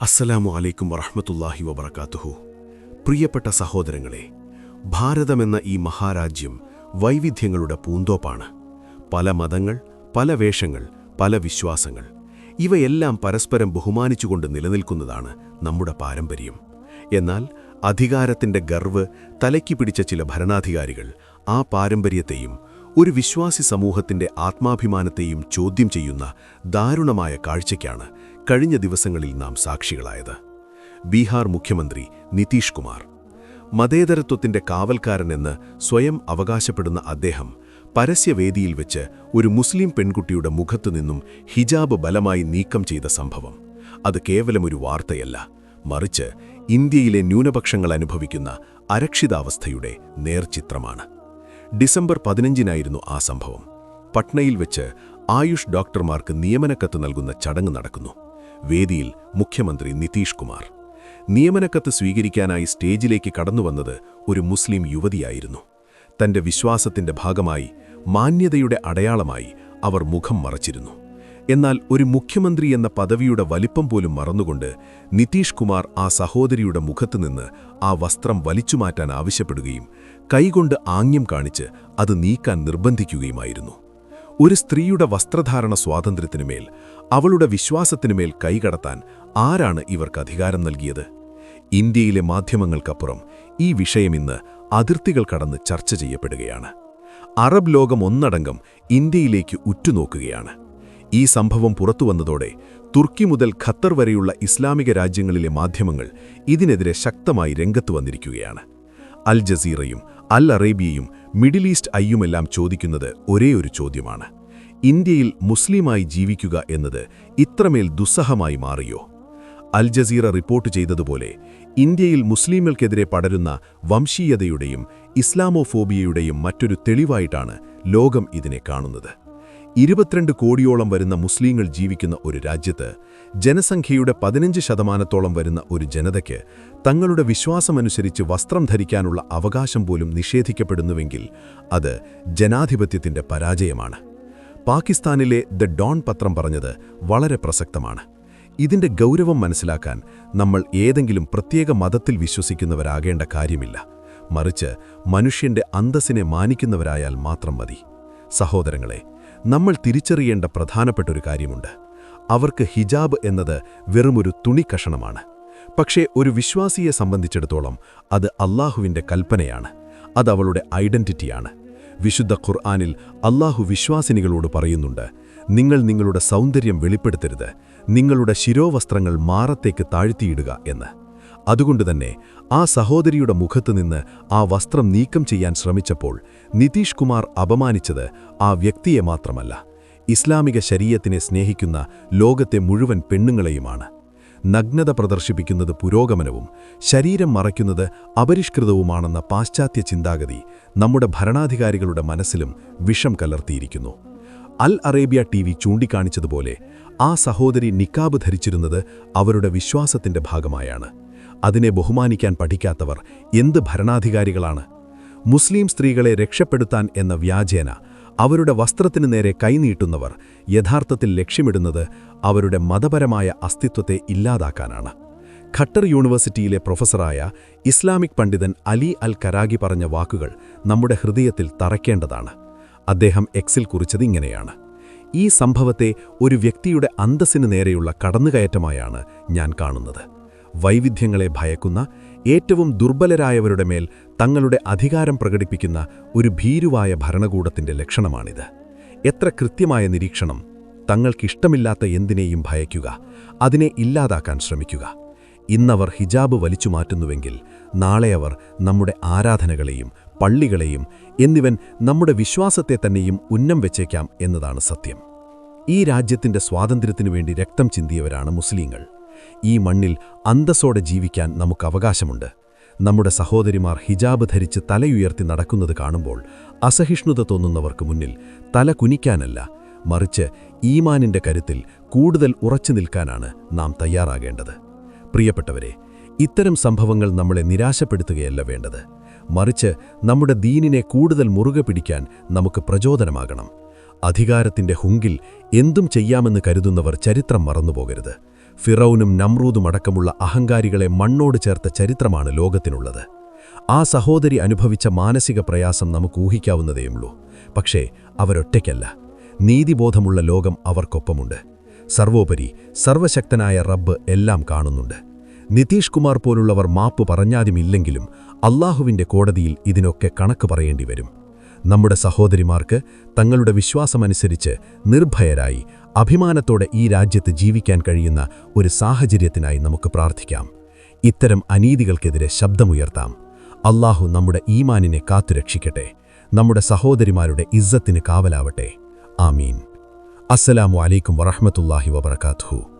അസ്സലാമു അലൈക്കും വറഹ്മത്തുള്ളാഹി വബറകാതുഹു. പ്രിയപ്പെട്ട സഹോദരങ്ങളെ ഭാരതമെന്ന ഈ മഹാരാജ്യം വൈവിധ്യങ്ങളുടെ പൂന്തോപ്പാണ്. പല മതങ്ങൾ പല വേഷങ്ങൾ പല വിശ്വാസങ്ങൾ ഇവയെല്ലാം പരസ്പരം ബഹുമാനിച്ചുകൊണ്ട് നിലനിൽക്കുന്നതാണ് നമ്മുടെ പാരമ്പര്യം. എന്നാൽ അധികാരത്തിന്റെ ഗർവ് തലയ്ക്ക് പിടിച്ച ചില ഭരണാധികാരികൾ ആ പാരമ്പര്യത്തെയും ഒരു വിശ്വാസി സമൂഹത്തിന്റെ ആത്മാഭിമാനത്തെയും ചോദ്യം ചെയ്യുന്ന ദാരുണമായ കാഴ്ചയ്ക്കാണ് കഴിഞ്ഞ ദിവസങ്ങളിൽ നാം സാക്ഷികളായത്. ബീഹാർ മുഖ്യമന്ത്രി നിതീഷ് കുമാർ. മതേതരത്വത്തിന്റെ കാവൽക്കാരനെന്ന് സ്വയം അവകാശപ്പെടുന്ന അദ്ദേഹം പരസ്യവേദിയിൽ വെച്ച് ഒരു മുസ്ലിം പെൺകുട്ടിയുടെ മുഖത്തുനിന്നും ഹിജാബ് ബലമായി നീക്കം ചെയ്ത സംഭവം. അത് കേവലമൊരു വാർത്തയല്ല. മറിച്ച് ഇന്ത്യയിലെ ന്യൂനപക്ഷങ്ങൾ അനുഭവിക്കുന്ന അരക്ഷിതാവസ്ഥയുടെ നേർചിത്രമാണ്. ഡിസംബർ പതിനഞ്ചിനായിരുന്നു ആ സംഭവം. പട്നയിൽ വെച്ച് ആയുഷ് ഡോക്ടർമാർക്ക് നിയമനക്കത്ത് നൽകുന്ന ചടങ്ങ് നടക്കുന്നു. വേദിയിൽ മുഖ്യമന്ത്രി നിതീഷ് കുമാർ. നിയമനക്കത്ത് സ്വീകരിക്കാനായി സ്റ്റേജിലേക്ക് കടന്നുവന്നത് ഒരു മുസ്ലിം യുവതിയായിരുന്നു. തന്റെ വിശ്വാസത്തിന്റെ ഭാഗമായി മാന്യതയുടെ അടയാളമായി അവർ മുഖം മറച്ചിരുന്നു. എന്നാൽ ഒരു മുഖ്യമന്ത്രി എന്ന പദവിയുടെ വലിപ്പം പോലും മറന്നുകൊണ്ട് നിതീഷ് കുമാർ ആ സഹോദരിയുടെ മുഖത്തുനിന്ന് ആ വസ്ത്രം വലിച്ചുമാറ്റാൻ ആവശ്യപ്പെടുകയും കൈകൊണ്ട് ആംഗ്യം കാണിച്ച് അത് നീക്കാൻ നിർബന്ധിക്കുകയുമായിരുന്നു. ഒരു സ്ത്രീയുടെ വസ്ത്രധാരണ സ്വാതന്ത്ര്യത്തിനുമേൽ അവളുടെ വിശ്വാസത്തിനുമേൽ കൈകടത്താൻ ആരാണ് ഇവർക്ക് അധികാരം നൽകിയത്? ഇന്ത്യയിലെ മാധ്യമങ്ങൾക്കപ്പുറം ഈ വിഷയം ഇന്ന് അതിർത്തികൾ കടന്ന് ചർച്ച ചെയ്യപ്പെടുകയാണ്. അറബ് ലോകം ഒന്നടങ്കം ഇന്ത്യയിലേക്ക് ഉറ്റുനോക്കുകയാണ്. ഈ സംഭവം പുറത്തുവന്നതോടെ തുർക്കി മുതൽ ഖത്തർ വരെയുള്ള ഇസ്ലാമിക രാജ്യങ്ങളിലെ മാധ്യമങ്ങൾ ഇതിനെതിരെ ശക്തമായി രംഗത്തു വന്നിരിക്കുകയാണ്. അൽ ജസീറയും അൽ അറേബ്യയും മിഡിൽ ഈസ്റ്റ് ഐയുമെല്ലാം ചോദിക്കുന്നത് ഒരേ ഒരു ചോദ്യമാണ്. ഇന്ത്യയിൽ മുസ്ലിമായി ജീവിക്കുക എന്നത് ഇത്രമേൽ ദുസ്സഹമായി മാറിയോ? അൽ ജസീറ റിപ്പോർട്ട് ചെയ്തതുപോലെ ഇന്ത്യയിൽ മുസ്ലിങ്ങൾക്കെതിരെ പടരുന്ന വംശീയതയുടെയും ഇസ്ലാമോഫോബിയയുടെയും മറ്റൊരു തെളിവായിട്ടാണ് ലോകം ഇതിനെ കാണുന്നത്. ഇരുപത്തിരണ്ട് കോടിയോളം വരുന്ന മുസ്ലിങ്ങൾ ജീവിക്കുന്ന ഒരു രാജ്യത്ത് ജനസംഖ്യയുടെ പതിനഞ്ച് ശതമാനത്തോളം വരുന്ന ഒരു ജനതയ്ക്ക് തങ്ങളുടെ വിശ്വാസമനുസരിച്ച് വസ്ത്രം ധരിക്കാനുള്ള അവകാശം പോലും നിഷേധിക്കപ്പെടുന്നുവെങ്കിൽ അത് ജനാധിപത്യത്തിന്റെ പരാജയമാണ്. പാകിസ്ഥാനിലെ ദ ഡോൺ പത്രം പറഞ്ഞത് വളരെ പ്രസക്തമാണ്. ഇതിന്റെ ഗൗരവം മനസ്സിലാക്കാൻ നമ്മൾ ഏതെങ്കിലും പ്രത്യേക മതത്തിൽ വിശ്വസിക്കുന്നവരാകേണ്ട കാര്യമില്ല. മറിച്ച് മനുഷ്യന്റെ അന്തസ്സിനെ മാനിക്കുന്നവരായാൽ മാത്രം മതി. സഹോദരങ്ങളെ നമ്മൾ തിരിച്ചറിയേണ്ട പ്രധാനപ്പെട്ടൊരു കാര്യമുണ്ട്. അവർക്ക് ഹിജാബ് എന്നത് വെറുമൊരു തുണിക്കഷണമാണ് പക്ഷേ ഒരു വിശ്വാസിയെ സംബന്ധിച്ചിടത്തോളം അത് അള്ളാഹുവിന്റെ കൽപ്പനയാണ്. അത് അവളുടെ ഐഡന്റിറ്റിയാണ്. വിശുദ്ധ ഖുർആാനിൽ അള്ളാഹു വിശ്വാസിനികളോട് പറയുന്നുണ്ട് നിങ്ങൾ നിങ്ങളുടെ സൗന്ദര്യം വെളിപ്പെടുത്തരുത്. നിങ്ങളുടെ ശിരോവസ്ത്രങ്ങൾ മാറത്തേക്ക് താഴ്ത്തിയിടുക എന്ന്. അതുകൊണ്ടുതന്നെ ആ സഹോദരിയുടെ മുഖത്തുനിന്ന് ആ വസ്ത്രം നീക്കം ചെയ്യാൻ ശ്രമിച്ചപ്പോൾ നിതീഷ് കുമാർ അപമാനിച്ചത് ആ വ്യക്തിയെ മാത്രമല്ല. ഇസ്ലാമിക ശരീരത്തിനെ സ്നേഹിക്കുന്ന ലോകത്തെ മുഴുവൻ പെണ്ണുങ്ങളെയുമാണ്. നഗ്നത പ്രദർശിപ്പിക്കുന്നത് പുരോഗമനവും ശരീരം മറയ്ക്കുന്നത് അപരിഷ്കൃതവുമാണെന്ന പാശ്ചാത്യ ചിന്താഗതി നമ്മുടെ ഭരണാധികാരികളുടെ മനസ്സിലും വിഷം കലർത്തിയിരിക്കുന്നു. അൽ അറേബ്യ ടി വി ചൂണ്ടിക്കാണിച്ചതുപോലെ ആ സഹോദരി നിക്കാബ് ധരിച്ചിരുന്നത് അവരുടെ വിശ്വാസത്തിന്റെ ഭാഗമായാണ്. അതിനെ ബഹുമാനിക്കാൻ പഠിക്കാത്തവർ എന്ത് ഭരണാധികാരികളാണ്? മുസ്ലിം സ്ത്രീകളെ രക്ഷപ്പെടുത്താൻ എന്ന വ്യാജേന അവരുടെ വസ്ത്രത്തിനു നേരെ കൈനീട്ടുന്നവർ യഥാർത്ഥത്തിൽ ലക്ഷ്യമിടുന്നത് അവരുടെ മതപരമായ അസ്തിത്വത്തെ ഇല്ലാതാക്കാനാണ്. ഖട്ടർ യൂണിവേഴ്സിറ്റിയിലെ പ്രൊഫസറായ ഇസ്ലാമിക് പണ്ഡിതൻ അലി അൽ കരാഗി പറഞ്ഞ വാക്കുകൾ നമ്മുടെ ഹൃദയത്തിൽ തറയ്ക്കേണ്ടതാണ്. അദ്ദേഹം എക്സിൽ കുറിച്ചത് ഇങ്ങനെയാണ്. ഈ സംഭവത്തെ ഒരു വ്യക്തിയുടെ അന്തസ്സിനു നേരെയുള്ള കടന്നുകയറ്റമായാണ് ഞാൻ കാണുന്നത്. വൈവിധ്യങ്ങളെ ഭയക്കുന്ന ഏറ്റവും ദുർബലരായവരുടെ മേൽ തങ്ങളുടെ അധികാരം പ്രകടിപ്പിക്കുന്ന ഒരു ഭീരുവായ ഭരണകൂടത്തിന്റെ ലക്ഷണമാണിത്. എത്ര കൃത്യമായ നിരീക്ഷണം തങ്ങൾക്കിഷ്ടമില്ലാത്ത എന്തിനേയും ഭയക്കുക അതിനെ ഇല്ലാതാക്കാൻ ശ്രമിക്കുക. ഇന്നവർ ഹിജാബ് വലിച്ചു മാറ്റുന്നുവെങ്കിൽ നാളെ അവർ നമ്മുടെ ആരാധനകളെയും പള്ളികളെയും എന്നിവൻ നമ്മുടെ വിശ്വാസത്തെ തന്നെയും ഉന്നം വെച്ചേക്കാം എന്നതാണ് സത്യം. ഈ രാജ്യത്തിന്റെ സ്വാതന്ത്ര്യത്തിനു വേണ്ടി രക്തം ചിന്തിയവരാണ് മുസ്ലിങ്ങൾ. ഈ മണ്ണിൽ അന്തസ്സോടെ ജീവിക്കാൻ നമുക്ക് അവകാശമുണ്ട്. നമ്മുടെ സഹോദരിമാർ ഹിജാബ് ധരിച്ച് തലയുയർത്തി നടക്കുന്നത് കാണുമ്പോൾ അസഹിഷ്ണുത തോന്നുന്നവർക്ക് മുന്നിൽ തല കുനിക്കാനല്ല മറിച്ച് ഈമാനിന്റെ കരുത്തിൽ കൂടുതൽ ഉറച്ചു നിൽക്കാനാണ് നാം തയ്യാറാകേണ്ടത്. പ്രിയപ്പെട്ടവരെ ഇത്തരം സംഭവങ്ങൾ നമ്മളെ നിരാശപ്പെടുത്തുകയല്ല വേണ്ടത്. മറിച്ച് നമ്മുടെ ദീനിനെ കൂടുതൽ മുറുകെ പിടിക്കാൻ നമുക്ക് പ്രചോദനമാകണം. അധികാരത്തിന്റെ ഹുങ്കിൽ എന്തും ചെയ്യാമെന്ന് കരുതുന്നവർ ചരിത്രം മറന്നുപോകരുത്. ഫിറൌനും നമ്രൂദും അടക്കമുള്ള അഹങ്കാരികളെ മണ്ണോട് ചേർത്ത ചരിത്രമാണ് ലോകത്തിനുള്ളത്. ആ സഹോദരി അനുഭവിച്ച മാനസിക പ്രയാസം നമുക്ക് ഊഹിക്കാവുന്നതേയുള്ളൂ. പക്ഷേ അവരൊറ്റയ്ക്കല്ല. നീതിബോധമുള്ള ലോകം അവർക്കൊപ്പമുണ്ട്. സർവോപരി സർവശക്തനായ റബ്ബ് എല്ലാം കാണുന്നുണ്ട്. നിതീഷ് കുമാർ പോലുള്ളവർ മാപ്പ് പറഞ്ഞാലുമില്ലെങ്കിലും അള്ളാഹുവിന്റെ കോടതിയിൽ ഇതിനൊക്കെ കണക്ക് പറയേണ്ടി വരും നമ്മുടെ സഹോദരിമാർക്ക് തങ്ങളുടെ വിശ്വാസമനുസരിച്ച് നിർഭയരായി അഭിമാനത്തോടെ ഈ രാജ്യത്ത് ജീവിക്കാൻ കഴിയുന്ന ഒരു സാഹചര്യത്തിനായി നമുക്ക് പ്രാർത്ഥിക്കാം. ഇത്തരം അനീതികൾക്കെതിരെ ശബ്ദമുയർത്താം. അള്ളാഹു നമ്മുടെ ഈമാനിനെ കാത്തുരക്ഷിക്കട്ടെ. നമ്മുടെ സഹോദരിമാരുടെ ഇസ്സത്തിന് കാവലാവട്ടെ. ആമീൻ. അസ്സലാമു അലൈക്കും വറഹമത്തല്ലാഹി വബറകാതുഹു.